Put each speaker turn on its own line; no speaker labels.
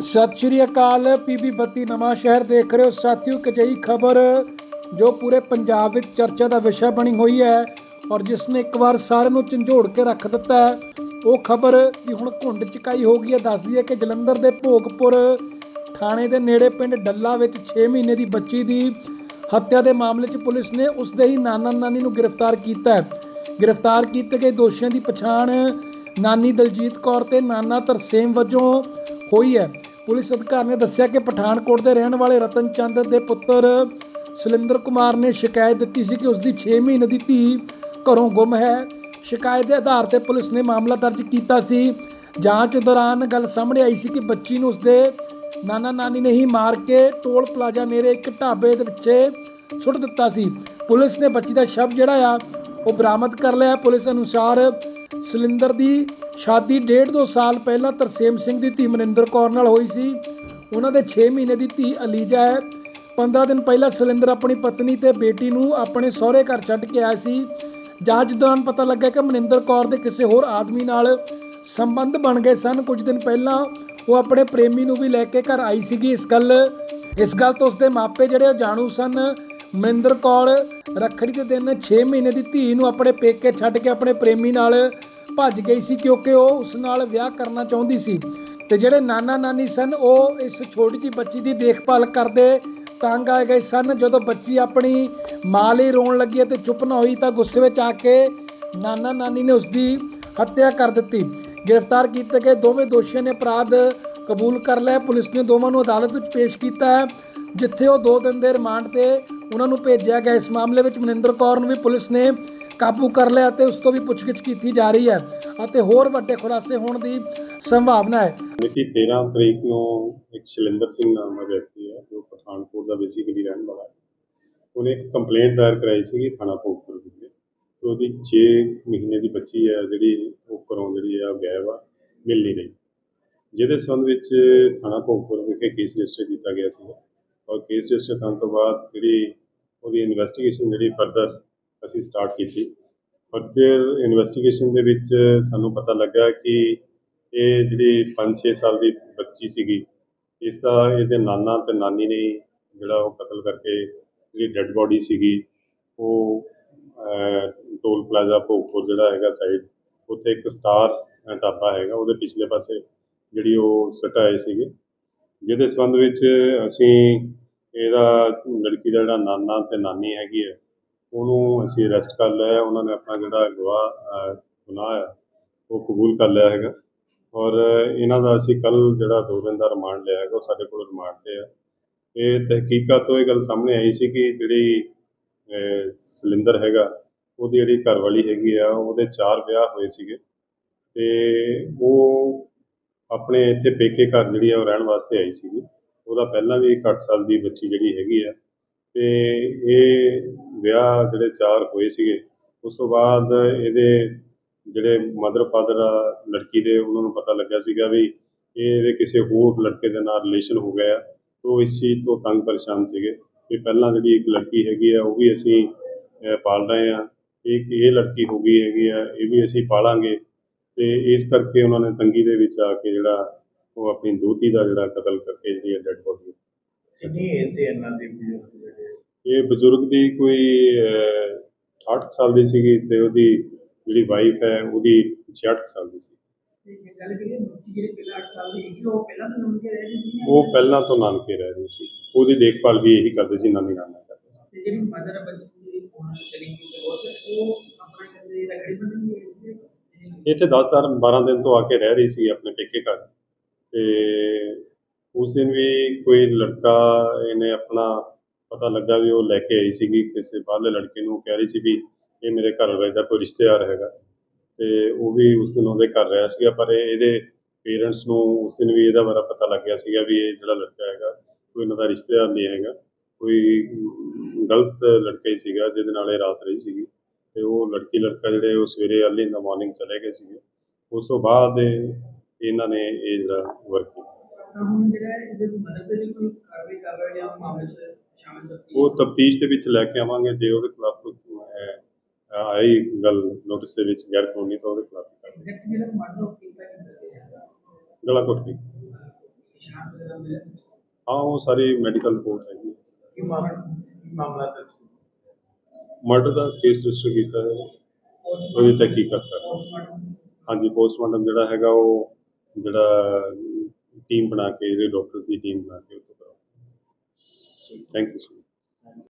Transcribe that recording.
ਸਤਿ ਸ਼੍ਰੀ ਅਕਾਲ ਪੀਬੀ ਬੱਤੀ ਨਵਾਂ ਸ਼ਹਿਰ ਦੇਖ ਰਹੇ ਹੋ। ਸਾਥੀਓ, ਇੱਕ ਅਜਿਹੀ ਖਬਰ ਜੋ ਪੂਰੇ ਪੰਜਾਬ ਵਿੱਚ ਚਰਚਾ ਦਾ ਵਿਸ਼ਾ ਬਣੀ ਹੋਈ ਹੈ ਔਰ ਜਿਸ ਨੇ ਇੱਕ ਵਾਰ ਸਾਰਿਆਂ ਨੂੰ ਝੰਜੋੜ ਕੇ ਰੱਖ ਦਿੱਤਾ ਹੈ। ਉਹ ਖਬਰ ਵੀ ਹੁਣ ਘੁੰਡ ਚਕਾਈ ਹੋ ਗਈ ਹੈ। ਦੱਸਦੀ ਹੈ ਕਿ ਜਲੰਧਰ ਦੇ ਭੋਗਪੁਰ ਥਾਣੇ ਦੇ ਨੇੜੇ ਪਿੰਡ ਡੱਲਾ ਵਿੱਚ 6 ਮਹੀਨੇ ਦੀ ਬੱਚੀ ਦੀ ਹੱਤਿਆ ਦੇ ਮਾਮਲੇ 'ਚ ਪੁਲਿਸ ਨੇ ਉਸ ਦੇ ਹੀ ਨਾਨਾ ਨਾਨੀ ਨੂੰ ਗ੍ਰਿਫਤਾਰ ਕੀਤਾ ਹੈ। ਗ੍ਰਿਫਤਾਰ ਕੀਤੇ ਗਏ ਦੋਸ਼ੀਆਂ ਦੀ ਪਛਾਣ ਨਾਨੀ ਦਲਜੀਤ ਕੌਰ ਤੇ ਨਾਨਾ ਤਰਸੇਮ ਵਜੋਂ ਹੋਈ ਹੈ। ਪੁਲਿਸ ਅਧਿਕਾਰੀ ਨੇ ਦੱਸਿਆ ਕਿ ਪਠਾਨਕੋਟ ਦੇ ਰਹਿਣ ਵਾਲੇ ਰਤਨ ਚੰਦ ਦੇ ਪੁੱਤਰ ਸੁਲਿੰਦਰ ਕੁਮਾਰ ਨੇ ਸ਼ਿਕਾਇਤ ਦਿੱਤੀ ਸੀ ਕਿ ਉਸ ਦੀ 6 ਮਹੀਨੇ ਦੀ ਧੀ ਘਰੋਂ ਗੁੰਮ ਹੈ। ਸ਼ਿਕਾਇਤ ਦੇ ਆਧਾਰ ਤੇ ਪੁਲਿਸ ਨੇ ਮਾਮਲਾ ਦਰਜ ਕੀਤਾ ਸੀ। ਜਾਂਚ ਦੌਰਾਨ ਗੱਲ ਸਾਹਮਣੇ ਆਈ ਸੀ ਕਿ ਬੱਚੀ ਨੂੰ ਉਸਦੇ ਨਾਨਾ ਨਾਨੀ ਨੇ ਹੀ ਮਾਰ ਕੇ ਟੋਲ ਪਲਾਜ਼ਾ ਨੇੜੇ ਇੱਕ ਢਾਬੇ ਦੇ ਵਿੱਚ ਸੁੱਟ ਦਿੱਤਾ ਸੀ। ਪੁਲਿਸ ਨੇ ਬੱਚੀ ਦਾ ਸ਼ਵ ਜਿਹੜਾ ਆ, ਉਹ ਬਰਾਮਦ ਕਰ ਲਿਆ। ਪੁਲਿਸ ਅਨੁਸਾਰ ਸਿਲਿੰਦਰ ਦੀ ਸ਼ਾਦੀ ਡੇਢ ਦੋ ਸਾਲ ਪਹਿਲਾਂ ਤਰਸੇਮ ਸਿੰਘ ਦੀ ਧੀ ਮਨਿੰਦਰ ਕੌਰ ਨਾਲ ਹੋਈ ਸੀ। ਉਹਨਾਂ ਦੇ 6 ਮਹੀਨੇ ਦੀ ਧੀ ਅਲੀਜਾ ਹੈ। 15 ਦਿਨ ਪਹਿਲਾਂ ਸਲਿੰਦਰ ਆਪਣੀ ਪਤਨੀ ਤੇ ਬੇਟੀ ਨੂੰ ਆਪਣੇ ਸਹੁਰੇ ਘਰ ਛੱਡ ਕੇ ਆਇਆ ਸੀ। ਜਾਂਚ ਦੌਰਾਨ ਪਤਾ ਲੱਗਾ ਕਿ ਮਨਿੰਦਰ ਕੌਰ ਦੇ ਕਿਸੇ ਹੋਰ ਆਦਮੀ ਨਾਲ ਸੰਬੰਧ ਬਣ ਗਏ ਸਨ। ਕੁਝ ਦਿਨ ਪਹਿਲਾਂ ਉਹ ਆਪਣੇ ਪ੍ਰੇਮੀ ਨੂੰ ਵੀ ਲੈ ਕੇ ਘਰ ਆਈ ਸੀਗੀ। ਇਸ ਗੱਲ ਇਸ ਗੱਲ ਤੋਂ ਉਸਦੇ ਮਾਪੇ ਜਿਹੜੇ ਉਹ ਜਾਣੂ ਸਨ। ਮਨਿੰਦਰ ਕੌਰ ਰੱਖੜੀ ਦੇ ਦਿਨ 6 ਮਹੀਨੇ ਦੀ ਧੀ ਨੂੰ ਆਪਣੇ ਪੇਕੇ ਛੱਡ ਕੇ ਆਪਣੇ ਪ੍ਰੇਮੀ ਨਾਲ ਭੱਜ ਗਈ ਸੀ ਕਿਉਂਕਿ ਉਹ ਉਸ ਨਾਲ ਵਿਆਹ ਕਰਨਾ ਚਾਹੁੰਦੀ ਸੀ। ਤੇ ਜਿਹੜੇ ਨਾਨਾ ਨਾਨੀ ਸਨ, ਉਹ ਇਸ ਛੋਟੀ ਜਿਹੀ ਬੱਚੀ ਦੀ ਦੇਖਭਾਲ ਕਰਦੇ ਤੰਗ ਆ ਗਏ ਸਨ। ਜਦੋਂ ਬੱਚੀ ਆਪਣੀ ਮਾਂ ਲਈ ਰੋਣ ਲੱਗੀ ਅਤੇ ਚੁੱਪ ਨਾ ਹੋਈ ਤਾਂ ਗੁੱਸੇ ਵਿੱਚ ਆ ਕੇ ਨਾਨਾ ਨਾਨੀ ਨੇ ਉਸ ਦੀ ਹੱਤਿਆ ਕਰ ਦਿੱਤੀ। ਗ੍ਰਿਫਤਾਰ ਕੀਤੇ ਗਏ ਦੋਵੇਂ ਦੋਸ਼ੀਆਂ ਨੇ ਅਪਰਾਧ ਕਬੂਲ ਕਰ ਲਿਆ। ਪੁਲਿਸ ਨੇ ਦੋਵਾਂ ਨੂੰ ਅਦਾਲਤ ਵਿੱਚ ਪੇਸ਼ ਕੀਤਾ ਹੈ, ਜਿੱਥੇ ਉਹ 2 ਦਿਨ ਦੇ ਰਿਮਾਂਡ ਤੇ ਉਹਨਾਂ ਨੂੰ ਭੇਜਿਆ ਗਿਆ। ਇਸ ਮਾਮਲੇ ਵਿੱਚ ਮਨਿੰਦਰ ਕੌਰ ਨੂੰ ਵੀ ਪੁਲਿਸ ਨੇ ਕਾਬੂ ਕਰ ਲਿਆ ਤੇ ਉਸ ਤੋਂ ਵੀ ਪੁੱਛਗਿੱਛ ਕੀਤੀ ਜਾ ਰਹੀ ਹੈ ਅਤੇ ਹੋਰ ਵੱਡੇ ਖੁਲਾਸੇ ਹੋਣ ਦੀ ਸੰਭਾਵਨਾ ਹੈ।
ਮਿਤੀ 13 ਤਰੀਕ ਨੂੰ ਇੱਕ ਸ਼ਿਲਿੰਦਰ ਸਿੰਘ ਨਾਮ ਦਾ ਵਿਅਕਤੀ ਹੈ, ਜੋ ਪਠਾਨਕੋਟ ਦਾ ਬੇਸਿਕਲੀ ਰਹਿਣ ਵਾਲਾ ਹੈ। ਉਹਨੇ ਇੱਕ ਕੰਪਲੇਂਟ ਦਾਇਰ ਕਰਾਈ ਸੀਗੀ ਥਾਣਾ ਭੋਗਪੁਰ ਵਿਖੇ। ਉਹਦੀ 6 ਮਹੀਨੇ ਦੀ ਬੱਚੀ ਹੈ, ਜਿਹੜੀ ਉਹ ਘਰੋਂ ਜਿਹੜੀ ਆ ਗਾਇਬ ਆ, ਮਿਲ ਨਹੀਂ ਰਹੀ। ਜਿਹਦੇ ਸੰਬੰਧ ਵਿੱਚ ਥਾਣਾ ਭੋਗਪੁਰ ਵਿਖੇ ਕੇਸ ਰਜਿਸਟਰ ਕੀਤਾ ਗਿਆ ਸੀ ਔਰ ਕੇਸ ਰਜਿਸਟਰ ਕਰਨ ਤੋਂ ਬਾਅਦ ਜਿਹੜੀ ਉਹਦੀ ਇਨਵੈਸਟੀਗੇਸ਼ਨ ਜਿਹੜੀ ਫਰਦਰ ਅਸੀਂ ਸਟਾਰਟ ਕੀਤੀ। ਫਰਦਰ ਇਨਵੈਸਟੀਗੇਸ਼ਨ ਦੇ ਵਿੱਚ ਸਾਨੂੰ ਪਤਾ ਲੱਗਾ ਕਿ ਇਹ ਜਿਹੜੀ 5-6 ਸਾਲ ਦੀ ਬੱਚੀ ਸੀਗੀ, ਇਸ ਦਾ ਇਹਦੇ ਨਾਨਾ ਤੇ ਨਾਨੀ ਨੇ ਜਿਹੜਾ ਉਹ ਕਤਲ ਕਰਕੇ ਜਿਹੜੀ ਡੈੱਡ ਬੋਡੀ ਸੀਗੀ, ਉਹ ਟੋਲ ਪਲਾਜ਼ਾ ਭੋਗਪੁਰ ਜਿਹੜਾ ਹੈਗਾ ਸਾਈਡ ਉੱਥੇ ਇੱਕ ਸਟਾਰ ਢਾਬਾ ਹੈਗਾ, ਉਹਦੇ ਪਿਛਲੇ ਪਾਸੇ ਜਿਹੜੀ ਉਹ ਸਟਾਏ ਸੀਗੇ। ਜਿਹਦੇ ਸੰਬੰਧ ਵਿੱਚ ਅਸੀਂ ਇਹਦਾ ਲੜਕੀ ਦਾ ਜਿਹੜਾ ਨਾਨਾ ਤੇ ਨਾਨੀ ਹੈਗੀ ਹੈ ਉਹਨੂੰ ਅਸੀਂ ਅਰੈਸਟ ਕਰ ਲਿਆ ਉਹਨਾਂ ਨੇ ਆਪਣਾ ਜਿਹੜਾ ਗਵਾਹ ਗੁਨਾਹ ਆ ਉਹ ਕਬੂਲ ਕਰ ਲਿਆ ਹੈਗਾ। ਔਰ ਇਹਨਾਂ ਦਾ ਅਸੀਂ ਕੱਲ ਜਿਹੜਾ ਦੋ ਦਿਨ ਦਾ ਰਿਮਾਂਡ ਲਿਆ ਹੈਗਾ ਉਹ ਸਾਡੇ ਕੋਲ ਰਿਮਾਂਡ ਤੇ ਆ। ਇਹ ਤਹਿਕੀਕਾਤ ਤੋਂ ਇਹ ਗੱਲ ਸਾਹਮਣੇ ਆਈ ਸੀ ਕਿ ਜਿਹੜੀ ਅਹ, ਸਿਲਿੰਦਰ ਹੈਗਾ ਉਹਦੀ ਜਿਹੜੀ ਘਰਵਾਲੀ ਹੈਗੀ ਆ ਉਹਦੇ ਚਾਰ ਵਿਆਹ ਹੋਏ ਸੀਗੇ। ਤੇ ਉਹ ਆਪਣੇ ਇੱਥੇ ਪੇਕੇ ਘਰ ਜਿਹੜੀ ਆ ਉਹ ਰਹਿਣ ਵਾਸਤੇ ਆਈ ਸੀਗੀ। ਉਹਦਾ ਪਹਿਲਾਂ ਵੀ ਇੱਕ 8 ਸਾਲ ਦੀ ਬੱਚੀ ਜਿਹੜੀ ਹੈਗੀ ਆ। ਤੇ ਇਹ ਵਿਆਹ ਜਿਹੜੇ ਚਾਰ ਹੋਏ ਸੀਗੇ, ਉਸ ਤੋਂ ਬਾਅਦ ਇਹਦੇ ਜਿਹੜੇ ਮਦਰ ਫਾਦਰ ਆ, ਲੜਕੀ ਦੇ, ਉਹਨਾਂ ਨੂੰ ਪਤਾ ਲੱਗਿਆ ਸੀਗਾ ਵੀ ਇਹ ਇਹਦੇ ਕਿਸੇ ਹੋਰ ਲੜਕੇ ਦੇ ਨਾਲ ਰਿਲੇਸ਼ਨ ਹੋ ਗਿਆ ਤੋਂ ਇਸ ਚੀਜ਼ ਤੋਂ ਤੰਗ ਪਰੇਸ਼ਾਨ ਸੀਗੇ ਵੀ ਪਹਿਲਾਂ ਜਿਹੜੀ ਇੱਕ ਲੜਕੀ ਹੈਗੀ ਆ, ਉਹ ਵੀ ਅਸੀਂ ਪਾਲ ਰਹੇ ਆ। ਇੱਕ ਇਹ ਲੜਕੀ ਹੋ ਗਈ ਹੈਗੀ ਆ, ਇਹ ਵੀ ਅਸੀਂ ਪਾਲਾਂਗੇ। ਤੇ ਇਸ ਕਰਕੇ ਉਹਨਾਂ ਨੇ ਤੰਗੀ ਦੇ ਵਿੱਚ ਆ ਕੇ ਜਿਹੜਾ ਉਹ ਆਪਣੀ ਦੋਤੀ ਦਾ ਜਿਹੜਾ ਕਤਲ ਕਰਕੇ ਜਿਹੜੀ ਡੈਡ ਬੋਡੀ
ਕਿੰਨੀ ਏਜ ਸੀ ਇਹਨਾਂ ਦੀ ਜਿਹੜੇ
ਇਹ ਬਜ਼ੁਰਗ ਦੀ ਕੋਈ ਅਹ, 68 ਸਾਲ ਦੀ ਸੀਗੀ ਤੇ ਉਹਦੀ ਜਿਹੜੀ ਵਾਈਫ ਹੈ ਉਹਦੀ 66 ਸਾਲ ਦੀ ਸੀ।
ਤੇ ਜੇ ਗੱਲ ਕਰੀਏ ਬੱਚੀ ਜਿਹੜੀ ਪਹਿਲਾਂ 8 ਸਾਲ ਦੀ ਹੈਗੀ ਉਹ ਪਹਿਲਾਂ ਤੋਂ
ਨਾਨਕੇ ਰਹਿ ਰਹੀ ਸੀ। ਉਹਦੀ ਦੇਖਭਾਲ ਵੀ ਇਹੀ ਕਰਦੇ ਸੀ ਨਾਨੀ ਨਾਨਾ ਕਰਦੇ ਸੀ।
ਤੇ ਜਿਹੜੀ ਮਦਰ ਬੱਚੀ ਦੀ ਫੋਨ ਚਲੀ ਗਈ ਤੇ ਉਹ ਆਪਣਾ ਕਹਿੰਦੇ ਸੀ
ਇੱਥੇ 10 ਦਰ 12 ਦਿਨ ਤੋਂ ਆ ਕੇ ਰਹਿ ਰਹੀ ਸੀ ਆਪਣੇ ਪੇਕੇ ਘਰ। ਤੇ ਉਸ ਦਿਨ ਵੀ ਕੋਈ ਲੜਕਾ ਇਹਨੇ ਆਪਣਾ ਪਤਾ ਲੱਗਾ ਵੀ ਉਹ ਲੈ ਕੇ ਆਈ ਸੀਗੀ, ਕਿਸੇ ਬਾਹਰਲੇ ਲੜਕੇ ਨੂੰ ਕਹਿ ਰਹੀ ਸੀ ਵੀ ਇਹ ਮੇਰੇ ਘਰ ਵਾਲੇ ਦਾ ਕੋਈ ਰਿਸ਼ਤੇਦਾਰ ਹੈਗਾ। ਤੇ ਉਹ ਵੀ ਉਸ ਦਿਨ ਉਹਦੇ ਘਰ ਰਿਹਾ ਸੀਗਾ, ਪਰ ਇਹਦੇ ਪੇਰੈਂਟਸ ਨੂੰ ਉਸ ਦਿਨ ਵੀ ਇਹਦਾ ਬਾਰੇ ਪਤਾ ਲੱਗ ਗਿਆ ਸੀਗਾ ਵੀ ਇਹ ਜਿਹੜਾ ਲੜਕਾ ਹੈਗਾ, ਕੋਈ ਇਹਨਾਂ ਦਾ ਰਿਸ਼ਤੇਦਾਰ ਨਹੀਂ ਹੈਗਾ। ਕੋਈ ਗਲਤ ਲੜਕਾ ਹੀ ਸੀਗਾ, ਜਿਹਦੇ ਨਾਲ ਇਹ ਰਾਤ ਰਹੀ ਸੀਗੀ। ਤੇ ਉਹ ਲੜਕੀ, ਲੜਕਾ ਜਿਹੜੇ ਉਹ ਸਵੇਰੇ ਅਰਲੀ ਇਨ ਦਾ ਮਾਰਨਿੰਗ ਚਲੇ ਗਏ ਸੀਗੇ। ਉਸ ਤੋਂ ਬਾਅਦ ਇਹਨਾਂ ਨੇ ਇਹ ਜਿਹੜਾ ਵਰਕ ਕੀਤਾ।
ਹੁਣ ਜਿਹੜਾ ਇਹਦੇ ਮਦਰ ਤੇ ਕੋਈ ਕਾਰਵਾਈ ਕਰ ਰਹੇ ਜਾਂ ਮਾਮਲੇ 'ਚ
ਉਹ ਤਫਤੀਸ਼ ਦੇ ਵਿੱਚ ਲੈ ਕੇ ਆਵਾਂਗੇ ਜੇ ਉਹਦੇ ਖਿਲਾਫ ਆਈ ਗੱਲ ਨੋਟਿਸ ਦੇ ਵਿੱਚ ਗੈਰ ਕਾਨੂੰਨੀ ਤਾਂ ਉਹਦੇ ਖਿਲਾਫ ਗਲਾ ਘੁੱਟ
ਮਿਲੇ
ਹਾਂ ਉਹ ਸਾਰੀ ਮੈਡੀਕਲ ਰਿਪੋਰਟ ਹੈਗੀ
ਕੀ ਮਾਮਲਾ ਕੀ ਮਾਮਲਾ ਦਰਜ
ਮਰਡਰ ਦਾ ਕੇਸ ਰਜਿਸਟਰ ਕੀਤਾ ਹੈ। ਉਹਦੀ ਤਹਿਕੀਕਤ ਕਰ ਰਹੇ ਹਾਂਜੀ ਪੋਸਟਮਾਰਟਮ ਜਿਹੜਾ ਹੈਗਾ ਉਹ ਜਿਹੜਾ ਟੀਮ ਬਣਾ ਕੇ ਜਿਹੜੇ ਡਾਕਟਰਸ ਦੀ ਟੀਮ ਬਣਾ ਕੇ ਉਹ ਤੋਂ ਕਰਾਓ ਥੈਂਕ ਯੂ